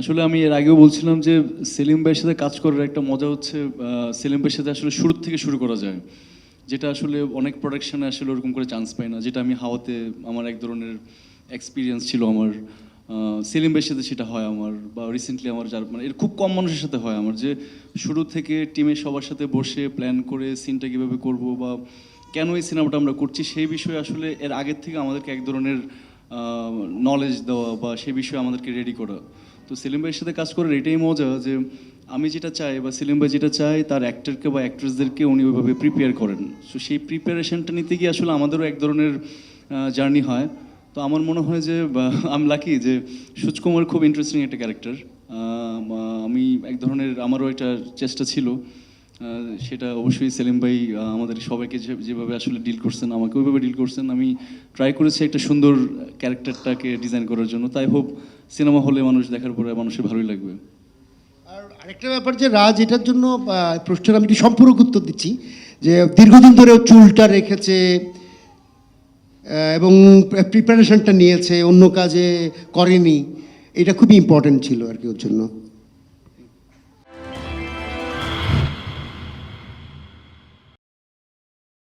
আসলে আমি এর আগেও বলছিলাম যে সেলিম ভাইয়ের সাথে কাজ করার একটা মজা হচ্ছে সেলিম ভাইয়ের সাথে আসলে শুরু থেকে শুরু করা যায়। যেটা আসলে অনেক প্রোডাকশনে আসলে ওরকম করে চান্স পাই না। যেটা আমি হাওয়াতে আমার এক ধরনের এক্সপিরিয়েন্স ছিল আমার সেলিম ভাইয়ের সাথে সেটা হয় আমার বা রিসেন্টলি আমার যার মানে এর খুব কম মানুষের সাথে হয় আমার যে শুরু থেকে টিমে সবার সাথে বসে প্ল্যান করে সিনটা কীভাবে করব বা কেন এই সিনেমাটা আমরা করছি সেই বিষয়ে আসলে এর আগের থেকে আমাদেরকে এক ধরনের নলেজ দেওয়া বা সে বিষয়ে আমাদেরকে রেডি করা। তো সেলিম ভাইয়ের সাথে কাজ করার এটাই মজা যে আমি যেটা চাই বা সেলিম ভাই যেটা চাই তার অ্যাক্টরকে বা অ্যাক্ট্রেসদেরকে উনি ওইভাবে প্রিপেয়ার করেন। সো সেই প্রিপারেশনটা নিতে গিয়ে আসলে আমাদেরও এক ধরনের জার্নি হয়। তো আমার মনে হয় যে আমি লাকি যে সুজকুমার খুব ইন্টারেস্টিং একটা ক্যারেক্টার আমি এক ধরনের, আমারও একটা চেষ্টা ছিল। সেটা অবশ্যই সেলিম ভাই আমাদের সবাইকে যেভাবে আসলে ডিল করছেন, আমাকে ওইভাবে ডিল করছেন। আমি ট্রাই করেছি একটা সুন্দর ক্যারেক্টারটাকে ডিজাইন করার জন্য। তাই হোপ সিনেমা হলে মানুষ দেখার পরে মানুষের ভালোই লাগবে। আর আরেকটা ব্যাপার যে রাজ, এটার জন্য প্রশ্নের আমি একটু সম্পূরক উত্তর দিচ্ছি। যে দীর্ঘদিন ধরে চুলটা রেখেছে এবং প্রিপারেশনটা নিয়েছে, অন্য কাজে করেনি, এটা খুবই ইম্পর্টেন্ট ছিল আর কি ওর জন্য।